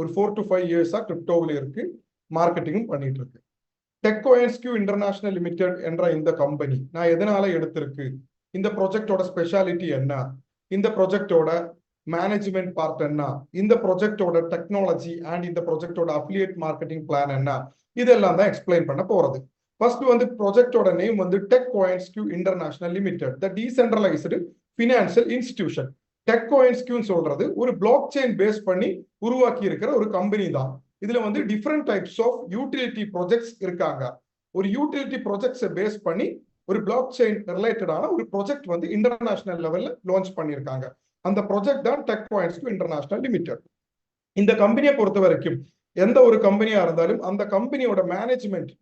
ஒரு four to five இயர்ஸாக கிரிப்டோவில் இருக்கு மார்க்கெட்டிங்கும் பண்ணிட்டு இருக்கு டெக்கோஎன்ஸ்கியூ இன்டர்நேஷனல் லிமிடெட் என்ற இந்த கம்பெனி நான் எதனால எடுத்திருக்கு? இந்த ப்ரொஜெக்டோட ஸ்பெஷாலிட்டி என்ன? இந்த ப்ரொஜெக்டோட மேனேஜ்மெண்ட் பார்ட் என்ன? இந்த ப்ரொஜெக்டோட டெக்னாலஜி அண்ட் இந்த ப்ரொஜெக்டோட அஃபிலியேட் மார்க்கெட்டிங் பிளான் என்ன? இதெல்லாம் தான் எக்ஸ்பிளைன் பண்ண போறது. ஃபர்ஸ்ட் வந்து ப்ராஜெக்டோட நேம் வந்து tech கோயின்ஸ்கியூ international limited the decentralised financial institution Tech கோயின்ஸ்கியூன்னு சொல்றது ஒரு பிளாக் செயின் பேஸ் பண்ணி உருவாக்கி இருக்கிற ஒரு கம்பெனி தான். இதுல வந்து different types of utility projects இருக்காங்க. ஒரு யூட்டிலிட்டி ப்ரொஜெக்ட்ஸை பேஸ் பண்ணி ஒரு பிளாக் செயின் ரிலேட்டடான ஒரு ப்ராஜெக்ட் வந்து இன்டர்நேஷனல் லெவல்ல லான்ச் பண்ணியிருக்காங்க. அந்த ப்ராஜெக்ட் தான் டெக் பாயிண்ட்ஸ்க்கு இன்டர்நேஷனல் லிமிடெட் இந்த கம்பெனியை பொறுத்த வரைக்கும் எந்த ஒரு கம்பெனியா இருந்தாலும் அந்த கம்பெனியோட மேனேஜ்மெண்ட்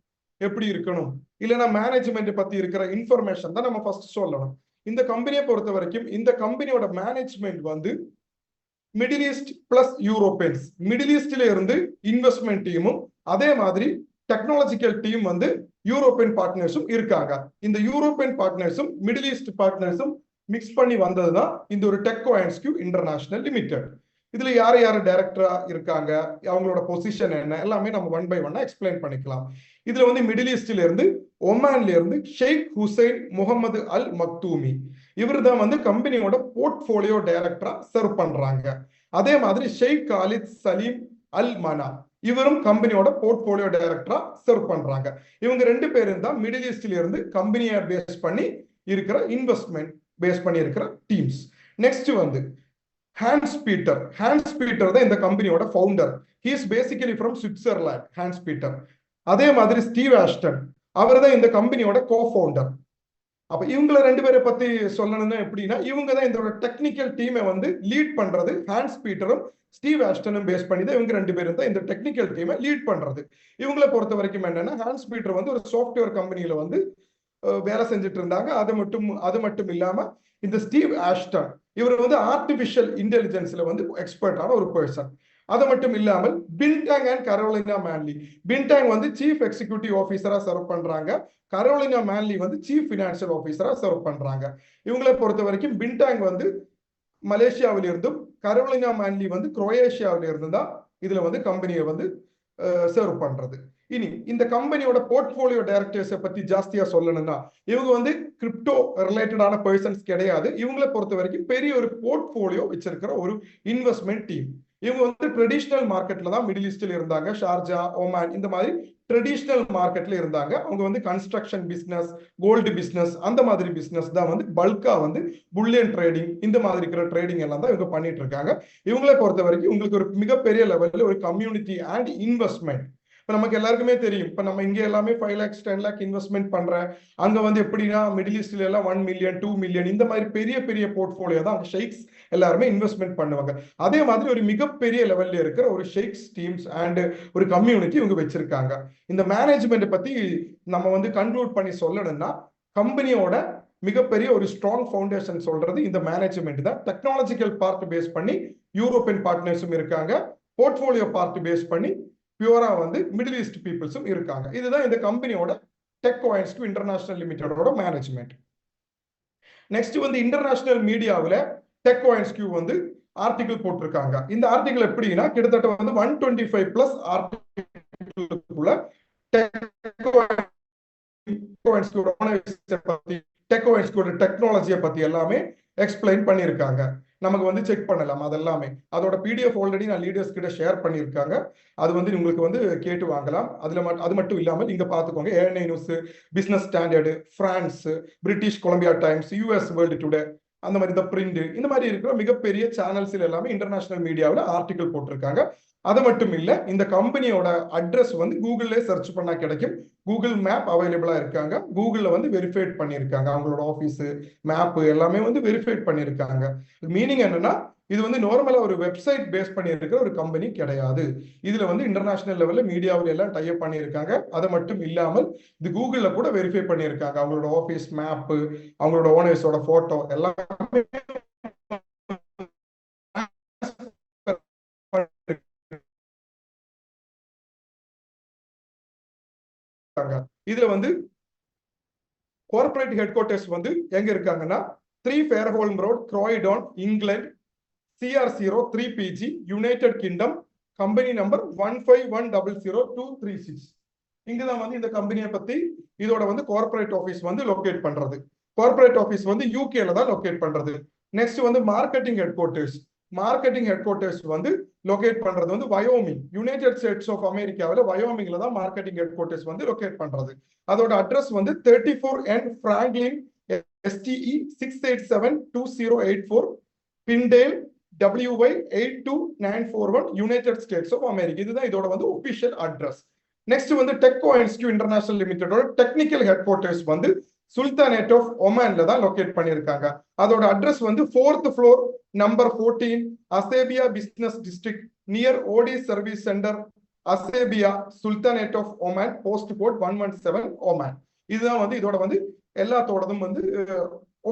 எப்படி இருக்கணும்? இல்லைன்னா மேனேஜ்மெண்ட் பத்தி இருக்கிற இன்ஃபர்மேஷன் தான் நம்ம ஃபர்ஸ்ட் சொல்லணும். இந்த கம்பெனியை பொறுத்த வரைக்கும் இந்த கம்பெனியோட மேனேஜ்மெண்ட் வந்து middle east plus Europeans middle ஈஸ்ட்ல இருந்து இன்வெஸ்ட்மெண்ட் டீமும் அதே மாதிரி டெக்னாலஜிக்கல் டீம் வந்து யூரோப்பியன் பார்ட்னர்ஸும் இருக்காங்க. இந்த யூரோப்பியன் பார்ட்னர்ஸும் மிடில் ஈஸ்ட் பார்ட்னர்ஸும் மிக்ஸ் பண்ணி வந்தது தான் இந்த ஒரு டெக்கோ அண்ட் இன்டர்நேஷனல் லிமிடெட் இதுல யார் யார் டைரக்டரா இருக்காங்க? அவங்களோட பொசிஷன் என்ன? எல்லாமே நம்ம ஒன் பை ஒன்னா எக்ஸ்பிளைன் பண்ணிக்கலாம். இதுல வந்து மிடில் ஈஸ்ட்ல இருந்து ஒமான்ல இருந்து ஷேக் ஹுசைன் முகமது அல் மக்தூமி இவர் தான் வந்து கம்பெனியோட போர்ட்போலியோ டைரக்டரா சர்வ் பண்றாங்க. அதே மாதிரி ஷேக் காலித் சலீம் அல் மனா இவரும் கம்பெனியோட போர்ட்போலியோ டைரக்டரா சர்வ் பண்றாங்க. இவங்க ரெண்டு பேரும் தான் மிடில் ஈஸ்ட்ல இருந்து கம்பெனியை பேஸ் பண்ணி இருக்கிற இன்வெஸ்ட்மெண்ட் பேஸ் பண்ணி இருக்கிற டீம்ஸ் நெக்ஸ்ட் வந்து ஹான்ஸ் பீட்டர் ஹான்ஸ் பீட்டர் தான் இந்த கம்பெனியோட founder he's basically from Switzerland Hans Peter அதே மாதிரி ஸ்டீவ் ஆஸ்டன் அவர் தான் இந்த கம்பெனியோட கோ ஃபவுண்டர் அப்ப இவங்கள ரெண்டு பேரை பத்தி சொல்லணும்னா எப்படின்னா இவங்க தான் இந்த டெக்னிக்கல் டீமை வந்து லீட் பண்றது. ஹான்ஸ் பீட்டரும் ஸ்டீவ் ஆஸ்டனும் பேஸ் பண்ணி தான் இவங்க ரெண்டு பேரும் தான் இந்த டெக்னிக்கல் டீமை லீட் பண்றது. இவங்கள பொறுத்த வரைக்கும் என்னன்னா ஹான்ஸ் பீட்டர் வந்து ஒரு சாஃப்ட்வேர் கம்பெனியில வந்து வேலை செஞ்சுட்டு இருந்தாங்க அது மட்டும் அது மட்டும் இல்லாம இந்த ஸ்டீவ் ஆஷ்டன் இவர் வந்து ஆர்டிபிஷியல் இன்டெலிஜென்ஸ்ல வந்து எக்ஸ்பர்ட்டான ஒரு பர்சன் அது மட்டும் இல்லாமல் Bintang and Carolina Manley. Bintang வந்து சீஃப் எக்ஸிக்யூட்டிவ் ஆஃபீஸரா சர்வ் பண்றாங்க. கரோலினா மேன்லி வந்து சீஃப் பினான்சியல் ஆஃபீஸரா சர்வ் பண்றாங்க. இவங்களை பொறுத்த வரைக்கும் பின்டாங் வந்து மலேசியாவில இருந்தும் கரோலினா மேன்லி வந்து குரோயேஷியாவில இருந்து தான் இதுல வந்து கம்பெனியை வந்து சர்வ் பண்றது. இனி இந்த கம்பெனியோட போர்ட்போலியோ டைரக்டர்ஸை பத்தி ஜாஸ்தியா சொல்லணும்னா இவங்க வந்து கிரிப்டோ ரிலேட்டடான பர்சன்ஸ் கிடையாது. இவங்களை பொறுத்த வரைக்கும் பெரிய ஒரு போர்ட்போலியோ வச்சிருக்கிற ஒரு இன்வெஸ்ட்மெண்ட் டீம் இவங்க வந்து ட்ரெடிஷ்னல் மார்க்கெட்ல தான் மிடில் ஈஸ்டில் இருந்தாங்க. ஷார்ஜா ஒமான் இந்த மாதிரி ட்ரெடிஷ்னல் மார்க்கெட்ல இருந்தாங்க. அவங்க வந்து கன்ஸ்ட்ரக்ஷன் பிஸ்னஸ் கோல்டு பிஸ்னஸ் அந்த மாதிரி பிஸ்னஸ் தான் வந்து பல்கா வந்து புல்லியன் ட்ரேடிங் இந்த மாதிரி இருக்கிற ட்ரேடிங் எல்லாம் தான் இவங்க பண்ணிட்டு இருக்காங்க. இவங்களை பொறுத்த வரைக்கும் உங்களுக்கு ஒரு மிகப்பெரிய லெவல்ல ஒரு கம்யூனிட்டி அண்ட் இன்வெஸ்ட்மெண்ட் இப்போ நமக்கு எல்லாருக்குமே தெரியும். இப்போ நம்ம இங்கே எல்லாமே five lakhs ten lakh investment பண்றேன். அங்க வந்து எப்படின்னா மிடில் ஈஸ்ட்ல எல்லாம் ஒன் மில்லியன் டூ மில்லியன் இந்த மாதிரி பெரிய பெரிய போர்ட்ஃபோலியோ தான் ஷேக்ஸ் எல்லாருமே இன்வெஸ்ட்மெண்ட் பண்ணுவாங்க. அதே மாதிரி ஒரு மிகப்பெரிய லெவல்ல இருக்கிற ஒரு ஷேக்ஸ் டீம்ஸ் அண்ட் ஒரு கம்யூனிட்டி இவங்க வச்சிருக்காங்க. இந்த மேனேஜ்மெண்ட் பத்தி நம்ம வந்து கன்க்ளூட் பண்ணி சொல்லணும்னா கம்பெனியோட மிகப்பெரிய ஒரு ஸ்ட்ராங் ஃபவுண்டேஷன் சொல்றது இந்த மேனேஜ்மெண்ட் தான். டெக்னாலஜிக்கல் பார்ட் பேஸ் பண்ணி யூரோப்பியன் பார்ட்னர்ஸும் இருக்காங்க. போர்ட்ஃபோலியோ பார்ட் பேஸ் பண்ணி பியூரா வந்து மிடில் ஈஸ்ட் பீப்புள்ஸும் இருக்காங்க. இதுதான் இந்த கம்பெனியோட டெக் கோயின்ஸ்க்கு இன்டர்நேஷனல் லிமிடெடோட மேனேஜ்மெண்ட் நெக்ஸ்ட் வந்து இன்டர்நேஷனல் மீடியாவில் டெக் கோயின்ஸ்கியூ வந்து ஆர்டிகிள் போட்டிருக்காங்க. இந்த ஆர்டிகிள் எப்படின்னா கிட்டத்தட்ட வந்து one twenty five plus article டெக்னாலஜியை பத்தி எல்லாமே எக்ஸ்பிளைன் பண்ணியிருக்காங்க. நமக்கு வந்து செக் பண்ணலாம் அதெல்லாமே. அதோட பிடிஎஃப் ஆல்ரெடி நான் லீடர்ஸ் கிட்ட ஷேர் பண்ணியிருக்காங்க. அது வந்து உங்களுக்கு வந்து கேட்டு வாங்கலாம். அதுல அது மட்டும் இல்லாமல் இங்க பாத்துக்கோங்க ANI news business standard France British Columbia Times US world today அந்த மாதிரி இந்த பிரிண்ட் இந்த மாதிரி இருக்கிற மிகப்பெரிய சேனல்ஸ்ல எல்லாமே இன்டர்நேஷனல் மீடியாவில் ஆர்டிகல் போட்டிருக்காங்க. அது மட்டும் இல்லை இந்த கம்பெனியோட அட்ரஸ் வந்து கூகுள்லேயே சர்ச் பண்ணால் கிடைக்கும். கூகுள் மேப் அவைலபிளா இருக்காங்க. கூகுளில் வந்து வெரிஃபைட் பண்ணியிருக்காங்க. அவங்களோட ஆஃபீஸு மேப்பு எல்லாமே வந்து வெரிஃபைட் பண்ணியிருக்காங்க. மீனிங் என்னன்னா இது வந்து நார்மலாக ஒரு வெப்சைட் பேஸ் பண்ணியிருக்கிற ஒரு கம்பெனி கிடையாது. இதில் வந்து இன்டர்நேஷனல் லெவலில் மீடியாவில் எல்லாம் டைப் பண்ணியிருக்காங்க. அது மட்டும் இல்லாமல் இது கூகுளில் கூட வெரிஃபை பண்ணியிருக்காங்க. அவங்களோட ஆஃபீஸ் மேப்பு அவங்களோட ஓனர்ஸோட ஃபோட்டோ எல்லாமே இதுல வந்து கார்பரேட் ஹெட் குவார்டர்ஸ் வந்து எங்க இருக்காங்கன்னா three Fairholme road Croydon England CR zero three BG united kingdom company number one five one double zero two three six இங்குதான் வந்து இந்த கம்பெனியை பத்தி இதோட வந்து கார்பரேட் ஆஃபீஸ் வந்து லொகேட் பண்றது. கார்பரேட் ஆஃபீஸ் வந்து யூகேல தான் லொகேட் பண்றது. நெக்ஸ்ட் வந்து marketing head quarters marketing head quarters வந்து லொகேட் பண்றது வந்து வயோமிங் யுனைடெட் ஸ்டேட்ஸ் ஆஃப் அமெரிக்காவில் வயோமிங்ல தான் மார்க்கெட்டிங் ஹெட் குவார்டர்ஸ் வந்து லொகேட் பண்றது. அதோட அட்ரஸ் வந்து thirty four and Franklin STE six eight seven two zero eight four Pinedale WY eight two nine four one United States of America இதுதான் இதோட வந்து ஒபிஷியல் அட்ரஸ் நெக்ஸ்ட் வந்து டெக்கோ இன்ஸ்டியூ international லிமிடெடோட டெக்னிக்கல் ஹெட் குவார்டர்ஸ் வந்து sultanate of ஒமான்ல தான் locate பண்ணியிருக்காங்க. அதோட அட்ரஸ் வந்து fourth floor number fourteen Azaiba business district near OD service centre Azaiba sultanate of Oman post code one one seven Oman. இதுதான் வந்து இதோட வந்து எல்லாத்தோடதும் வந்து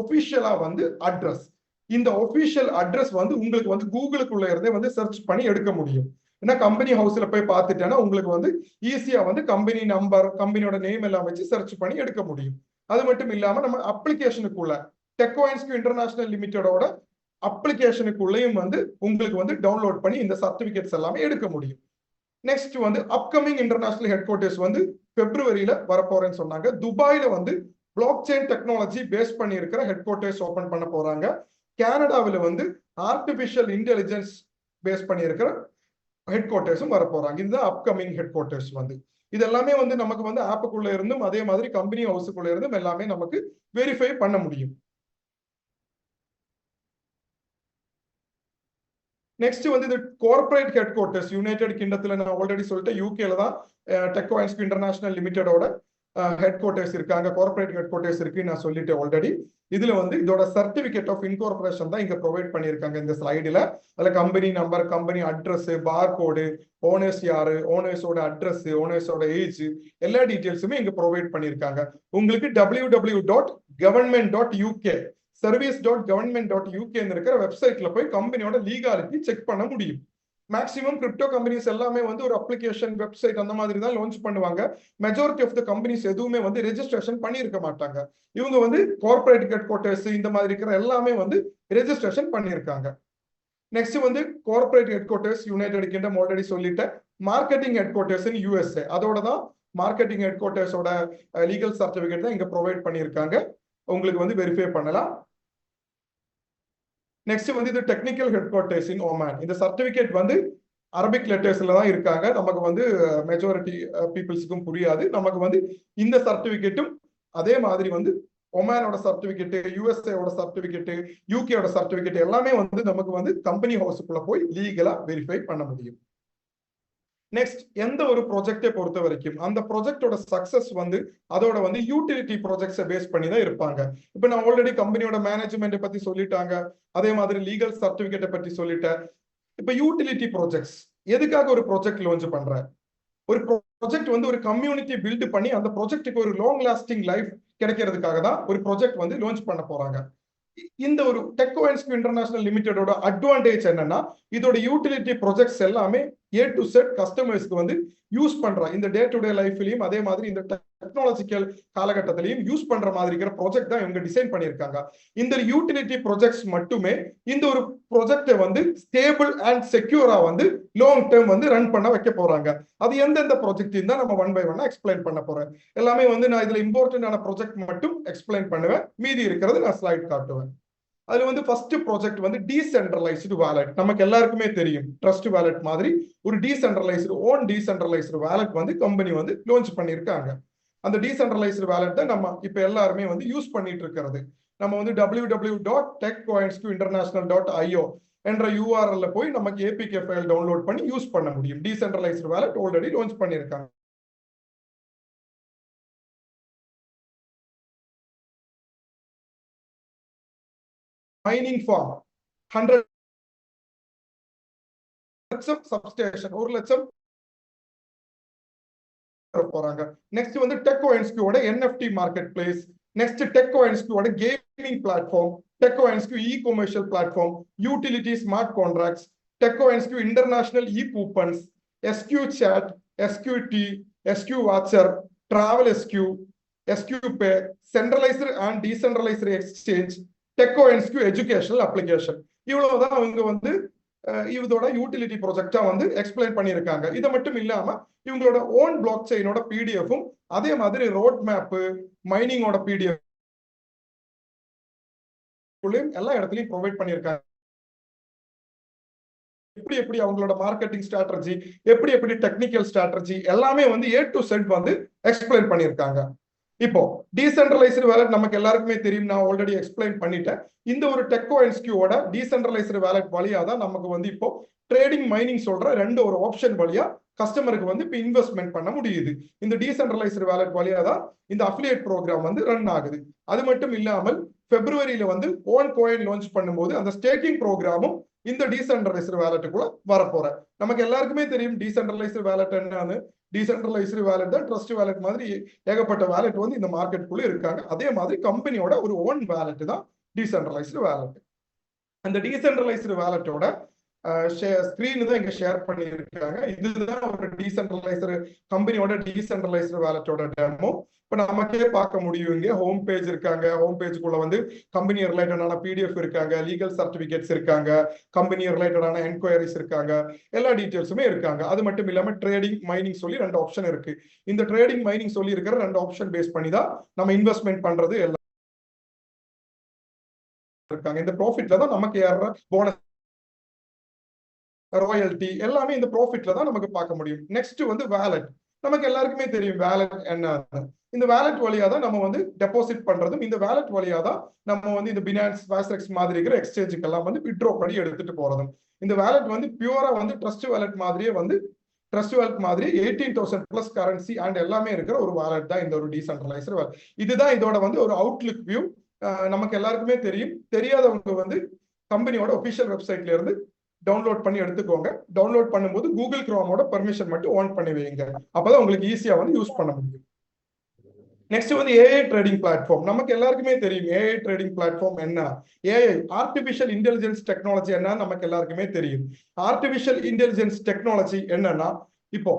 ஒபிஷியலா வந்து அட்ரஸ் இந்த ஒபிஷியல் அட்ரஸ் வந்து உங்களுக்கு வந்து கூகுளுக்குள்ள இருந்தே வந்து சர்ச் பண்ணி எடுக்க முடியும். ஏன்னா கம்பெனி ஹவுஸ்ல போய் பார்த்துட்டேன்னா உங்களுக்கு வந்து ஈஸியா வந்து கம்பெனி நம்பர் கம்பெனியோட நேம் எல்லாம் வச்சு சர்ச் பண்ணி எடுக்க முடியும். அது மட்டும் இல்லாம நம்ம அப்ளிகேஷனுக்குள்ள டெக்கோயின்ஸ்கு இன்டர்நேஷனல் லிமிட்டடோட அப்ளிகேஷனுக்குள்ளேயும் வந்து உங்களுக்கு வந்து டவுன்லோட் பண்ணி இந்த சர்டிபிகேட்ஸ் எல்லாமே எடுக்க முடியும். நெக்ஸ்ட் வந்து அப்கமிங் இன்டர்நேஷனல் ஹெட் குவார்டர்ஸ் வந்து பிப்ரவரியில வரப்போறேன்னு சொன்னாங்க. துபாயில வந்து பிளாக் செயின் டெக்னாலஜி பேஸ் பண்ணி இருக்கிற ஹெட் குவார்ட்டர்ஸ் ஓபன் பண்ண போறாங்க. கனடாவில் வந்து ஆர்டிபிஷியல் இன்டெலிஜென்ஸ் பேஸ் பண்ணி இருக்கிற ஹெட் குவார்ட்டர்ஸும் வரப்போறாங்க. இந்த இதுதான் அப்கமிங் ஹெட் குவார்ட்டர்ஸ் வந்து. இது எல்லாமே வந்து நமக்கு வந்து ஆப்புக்குள்ள இருந்தும் அதே மாதிரி கம்பெனி ஹவுஸுக்குள்ள இருந்தும் எல்லாமே நமக்கு வெரிஃபை பண்ண முடியும். நெக்ஸ்ட் வந்து இது கார்பரேட் ஹெட் குவார்டர்ஸ் யுனைடெட் கிண்டத்துல நான் ஆல்ரெடி சொல்லிட்டேன் யூகேல தான் டெக்கோயின்ஸ்கு இன்டர்நேஷனல் லிமிடெடோட ஹெட் குவார்டர்ஸ் இருக்காங்க கார்பரேட் ஹெட் குவார்டர்ஸ் இருக்கு நான் சொல்லிட்டேன் ஆல்ரெடி இதுல வந்து இதோட சர்டிபிகேட் ஆஃப் இன்கார்பரேஷன் தான் இங்க ப்ரொவைட் பண்ணியிருக்காங்க இந்த ஸ்லைடுல அதுல company number company address bar code owners யாரு ஓனர்ஸோட அட்ரஸ் ஓனர்ஸோட ஏஜ் எல்லா டீட்டெயில்ஸுமே இங்க ப்ரொவைட் பண்ணியிருக்காங்க. உங்களுக்கு W W dot government dot UK service dot government dot யூகேன்னு இருக்கிற வெப்சைட்ல போய் கம்பெனியோட லீகாலிட்டி செக் பண்ண முடியும். மேக்ஸிமம் கிரிப்டோ கம்பெனிஸ் எல்லாமே வந்து ஒரு அப்ளிகேஷன் வெப்சைட் அந்த மாதிரி தான் லான்ச் பண்ணுவாங்க. மெஜாரிட்டி ஆஃப் த கம்பெனிஸ் எதுவுமே வந்து ரெஜிஸ்ட்ரேஷன் பண்ணியிருக்க மாட்டாங்க. இவங்க வந்து கார்பரேட் ஹெட் குவார்டர்ஸ் இந்த மாதிரி இருக்கிற எல்லாமே வந்து ரெஜிஸ்ட்ரேஷன் பண்ணியிருக்காங்க. நெக்ஸ்ட் வந்து corporate headquarters United Kingdom already சொல்லிட்டேன் marketing head quarters in USA அதோட தான் மார்க்கெட்டிங் ஹெட் குவார்டர்ஸோட லீகல் சர்டிபிகேட் தான் இங்க ப்ரொவைட் பண்ணியிருக்காங்க. உங்களுக்கு வந்து வெரிஃபை பண்ணலாம். நெக்ஸ்ட் வந்து இது technical headquarters in Oman இந்த சர்டிபிகேட் வந்து அரபிக் லெட்டர்ஸ்ல தான் இருக்காங்க. நமக்கு வந்து மெஜாரிட்டி பீப்புள்ஸுக்கும் புரியாது. நமக்கு வந்து இந்த சர்டிபிகேட்டும் அதே மாதிரி வந்து ஒமானோட சர்டிபிகேட் யூஎஸ்ஏவோட சர்டிபிகேட் யூகேவோட சர்டிபிகேட் எல்லாமே வந்து நமக்கு வந்து கம்பெனி ஹவுஸுக்குள்ள போய் லீகலா வெரிஃபை பண்ண முடியும். நெக்ஸ்ட் எந்த ஒரு ப்ராஜெக்டை பொறுத்த வரைக்கும் அந்த ப்ராஜெக்டோட சக்சஸ் வந்து அதோட வந்து யூட்டிலிட்டி ப்ராஜெக்ட்ஸை பேஸ் பண்ணி தான் இருப்பாங்க. இப்போ நான் ஆல்ரெடி கம்பெனியோட மேனேஜ்மெண்ட்டை பத்தி சொல்லிட்டாங்க. அதே மாதிரி லீகல் சர்டிபிகேட்டை பத்தி சொல்லிட்டேன். இப்போ யூட்டிலிட்டி ப்ராஜெக்ட்ஸ் எதுக்காக ஒரு ப்ராஜெக்ட் லான்ச் பண்றேன்? ஒரு ப்ராஜெக்ட் வந்து ஒரு கம்யூனிட்டி பில்ட் பண்ணி அந்த ப்ராஜெக்ட்டுக்கு ஒரு லாங் லாஸ்டிங் லைஃப் கிடைக்கிறதுக்காக தான் ஒரு ப்ராஜெக்ட் வந்து லான்ச் பண்ண போறாங்க. இந்த ஒரு டெக்கோஎன்ஸ்கு இன்டர்நேஷனல் லிமிடெடோட அட்வான்டேஜ் என்னன்னா இதோட யூட்டிலிட்டி ப்ரொஜெக்ட்ஸ் எல்லாமே ஏ டு செட் கஸ்டமர்ஸ்க்கு வந்து யூஸ் பண்ற இந்த டே டு டே லைஃப்லயும் அதே மாதிரி இந்த டெக்னாலஜிக்கல் காலகட்டத்திலையும் யூஸ் பண்ற மாதிரி இருக்கிற ப்ராஜெக்ட் தான் இவங்க டிசைன் பண்ணியிருக்காங்க. இந்த யூட்டிலிட்டி ப்ராஜெக்ட்ஸ் மட்டுமே இந்த ஒரு ப்ராஜெக்டை வந்து ஸ்டேபிள் அண்ட் செக்யூரா வந்து லாங் டேர்ம் வந்து ரன் பண்ண வைக்க போறாங்க. அது எந்தெந்த ப்ராஜெக்ட் தான் நம்ம ஒன் பை ஒன்னா எக்ஸ்பிளைன் பண்ண போறேன். எல்லாமே வந்து நான் இதுல இம்பார்ட்டன்டான ப்ராஜெக்ட் மட்டும் எக்ஸ்பிளைன் பண்ணுவேன். மீதி இருக்கிறது நான் ஸ்லைட் காட்டுவேன். அதுல வந்து ஃபர்ஸ்ட் ப்ராஜெக்ட் வந்து டீசென்ட்ரலைஸ்டு வேலட் நமக்கு எல்லாருக்குமே தெரியும். ட்ரஸ்ட் வேலட் மாதிரி ஒரு டீசென்ட்ரலைஸ்டு ஓன் டீசென்ட்ரலைஸ்டு வேலட் வந்து கம்பெனி வந்து லான்ச் பண்ணியிருக்காங்க. அந்த டீசென்ட்ரலைஸ்டு வேலட் தான் நம்ம இப்போ எல்லாருமே வந்து யூஸ் பண்ணிட்டு இருக்கிறது நம்ம வந்து W W dot tech coins to international dot IO என்ற யூஆர்எல்ல போய் நமக்கு ஏபிகே ஃபைல் டவுன்லோட் பண்ணி யூஸ் பண்ண முடியும். டீசென்ட்ரலைஸ்டு வேலட் ஆல்ரெடி லான்ச் பண்ணியிருக்காங்க. மைனிங் ஃபார்ம் ஹண்ட்ரட் லட்சம் சப்ஸ்டேஷன் ஒரு லட்சம் போறாங்க. நெக்ஸ்ட் வந்து டெக்கோ என்ஸ்கியூட NFT market place next Tecco என்ஸ்கியூட gaming platform Tecco NSQ e commercial platform utility smart contracts Tecco NSQ international e coupons SQ chat SQ T SQ voucher travel SQ SQ pay centralised and decentralised exchange Tecco NSQ educational application இவ்வளவுதான் அவங்க வந்து இதோட utility ப்ரொஜெக்டா வந்து explain பண்ணியிருக்காங்க. இது மட்டும் இல்லாம இவங்களோட ஓன் பிளாக் செயினோட பிடிஎஃப்பும் அதே மாதிரி ரோட் மேப்பு மைனிங்கோட பிடிஎஃப் எல்லா இடத்துலயும் ப்ரொவைட் பண்ணியிருக்காங்க. எப்படி எப்படி அவங்களோட மார்க்கெட்டிங் ஸ்ட்ராட்டஜி எப்படி எப்படி டெக்னிக்கல் ஸ்ட்ராட்டஜி எல்லாமே வந்து ஏ டு செட் வந்து எக்ஸ்பிளைன் பண்ணியிருக்காங்க. இப்போ டீசென்ட்ரலைஸ்டு வேலட் நமக்கு எல்லாருக்குமே தெரியும் நான் ஆல்ரெடி எக்ஸ்பிளைன் பண்ணிட்டேன். இந்த ஒரு டெக்கோ என்ஸ்கியூவோட டீசென்ட்ரலைஸ்டு வேலட் வழியா தான் நமக்கு வந்து இப்போ ட்ரேடிங் மைனிங் சொல்ற ரெண்டு ஒரு ஆப்ஷன் வழியா கஸ்டமருக்கு வந்து இப்போ இன்வெஸ்ட்மெண்ட் பண்ண முடியுது. இந்த டீசென்ட்ரலைஸ்டு வேலட் வழியா தான் இந்த அஃபிலியேட் ப்ரோக்ராம் வந்து ரன் ஆகுது. அது மட்டும் இல்லாமல் பிப்ரவரியில வந்து ஓன் கோயின் லான்ச் பண்ணும்போது அந்த ஸ்டேக்கிங் ப்ரோக்ராமும் இந்த டீசென்ட்ரலைஸ்டு வேலட்டுக்குள்ள வரப்போற. நமக்கு எல்லாருக்குமே தெரியும் டீசென்ட்ரலைஸ்டு வேலட் என்னன்னு. டீசென்ட்ரலைஸ்டு வேலெட் ட்ரஸ்ட் வேலெட் மாதிரி ஏகப்பட்ட வேலெட் வந்து இந்த மார்க்கெட்டுக்குள்ளே இருக்காங்க. அதே மாதிரி கம்பெனியோட ஒரு ஓன் வேலெட் தான் டீசென்ட்ரலைஸ்டு வேலெட் அந்த டீசென்ட்ரலைஸ்டு வேலெட்டோட ஸ்க்ரீன் தான் இங்க ஷேர் பண்ணியிருக்காங்க. இதுதான் ஒரு டீசென்ட்ரலைஸ்டு கம்பெனியோட டீசென்ட்ரலைஸ்டு வேலெட்டோட டெமோ இப்ப நமக்கே பார்க்க முடியும். இங்க ஹோம் பேஜ் இருக்காங்க. ஹோம் பேஜுக்குள்ள வந்து கம்பெனி ரிலேட்டடான பிடிஎஃப் இருக்காங்க. லீகல் சர்டிபிகேட்ஸ் இருக்காங்க. கம்பெனி ரிலேட்டடான என்கொயரிஸ் இருக்காங்க. எல்லா டீட்டெயில்ஸுமே இருக்காங்க. அது மட்டும் இல்லாம ட்ரேடிங் மைனிங் சொல்லி ரெண்டு ஆப்ஷன் இருக்கு. இந்த ட்ரேடிங் மைனிங் சொல்லி இருக்கிற ரெண்டு ஆப்ஷன் பேஸ் பண்ணி தான் நம்ம இன்வெஸ்ட்மெண்ட் பண்றது எல்லாம் இருக்காங்க. இந்த ப்ராஃபிட்ல தான் நமக்கு ஏற போனஸ் ராயல்டி எல்லாமே இந்த ப்ராஃபிட்ல தான் நமக்கு பார்க்க முடியும். நெக்ஸ்ட் வந்து வேலட் நமக்கு எல்லாருக்குமே தெரியும். வேலட் என்ன? இந்த வேலட் வழியா தான் நம்ம வந்து டெபாசிட் பண்றதும் இந்த வேலட் வழியா தான் நம்ம வந்து இந்த பினான்ஸ் வாஸ்ரெக்ஸ் மாதிரி இருக்கிற எக்ஸ்சேஞ்சுக்கெல்லாம் வந்து விட்ரோ பண்ணி எடுத்துட்டு போறதும். இந்த வேலட் வந்து பியூரா வந்து ட்ரஸ்ட் வேலட் மாதிரியே வந்து ட்ரஸ்ட் வேலட் மாதிரி eighteen thousand plus currency and எல்லாமே இருக்கிற ஒரு வேலட் தான் இந்த ஒரு டீசென்ட்ரலைஸ்டு வேலட் இதுதான் இதோட வந்து ஒரு அவுட்லுக் வியூ நமக்கு எல்லாருக்குமே தெரியும். தெரியாதவங்க வந்து கம்பெனியோட ஒபிஷியல் வெப்சைட்ல இருந்து டவுன்லோட் பண்ணி எடுத்துக்கோங்க. டவுன்லோட் பண்ணும்போது கூகுள் குரோமோட பர்மிஷன் மட்டும் ஆன் பண்ணி வைங்க அப்பதான் உங்களுக்கு ஈஸியா வந்து யூஸ் பண்ண முடியும். நெக்ஸ்ட் வந்து ஏஐ ட்ரேடிங் பிளாட்ஃபார்ம் நமக்கு எல்லாருக்குமே தெரியும் ஏஐ ட்ரேடிங் பிளாட்ஃபார்ம் என்ன? ஏஐ ஆர்டிபிஷியல் இன்டெலிஜென்ஸ் டெக்னாலஜி என்ன? நமக்கு எல்லாருக்குமே தெரியும். ஆர்டிபிஷியல் இன்டெலிஜென்ஸ் டெக்னாலஜி என்னன்னா இப்போ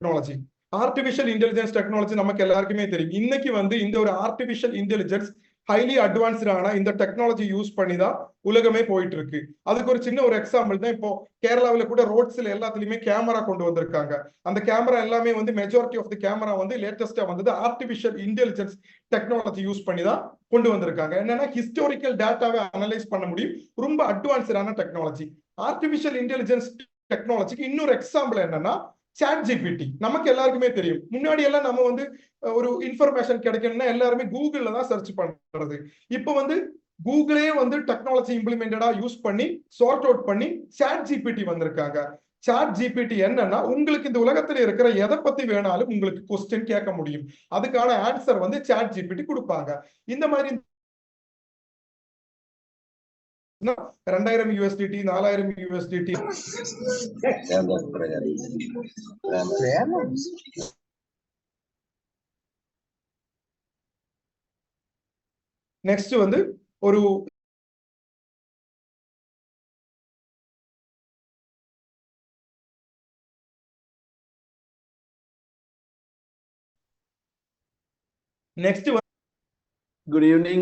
டெக்னாலஜி ஆர்டிபிஷியல் இன்டெலிஜென்ஸ் டெக்னாலஜி நமக்கு எல்லாருக்குமே தெரியும். இன்னைக்கு வந்து இந்த ஒரு ஆர்டிபிஷியல் இன்டெலிஜென்ஸ் ஹைலி அட்வான்ஸ்டான இந்த டெக்னாலஜி யூஸ் பண்ணி தான் உலகமே போயிட்டு இருக்கு அதுக்கு ஒரு சின்ன ஒரு எக்ஸாம்பிள் தான் இப்போ கேரளாவில் கூட ரோட்ஸ்ல எல்லாத்துலயுமே கேமரா கொண்டு வந்திருக்காங்க. அந்த கேமரா எல்லாமே வந்து மெஜாரிட்டி ஆஃப் தி கேமரா வந்து லேட்டஸ்டா வந்தது ஆர்டிபிஷியல் இன்டெலிஜென்ஸ் டெக்னாலஜி யூஸ் பண்ணி தான் கொண்டு வந்திருக்காங்க. என்னன்னா ஹிஸ்டாரிக்கல் டேட்டாவை அனலைஸ் பண்ண முடியும். ரொம்ப அட்வான்ஸ்டான டெக்னாலஜி ஆர்டிபிஷியல் இன்டெலிஜென்ஸ் டெக்னாலஜிக்கு இன்னொரு எக்ஸாம்பிள் என்னன்னா சாட் ஜிபிடி நமக்கு எல்லாருக்குமே தெரியும். முன்னாடி எல்லாம் நம்ம வந்து ஒரு இன்ஃபர்மேஷன் கிடைக்கணும்னா எல்லாருமே கூகுள்ல தான் சர்ச் பண்றது. இப்போ வந்து கூகுளே வந்து டெக்னாலஜி இம்ப்ளிமெண்டடா யூஸ் பண்ணி சார்ட் அவுட் பண்ணி சாட் ஜிபிடி வந்திருக்காங்க. சாட் ஜிபிடி என்னன்னா உங்களுக்கு இந்த உலகத்துல இருக்கிற எதை பத்தி வேணாலும் உங்களுக்கு கொஸ்டின் கேட்க முடியும். அதுக்கான ஆன்சர் வந்து சாட் ஜிபிடி கொடுப்பாங்க. இந்த மாதிரி ரெண்டாயிரம் யூஎஸ்டிடி நாலாயிரம் யூஎஸ்டிடி நெக்ஸ்ட் வந்து ஒரு நெக்ஸ்ட் Good evening,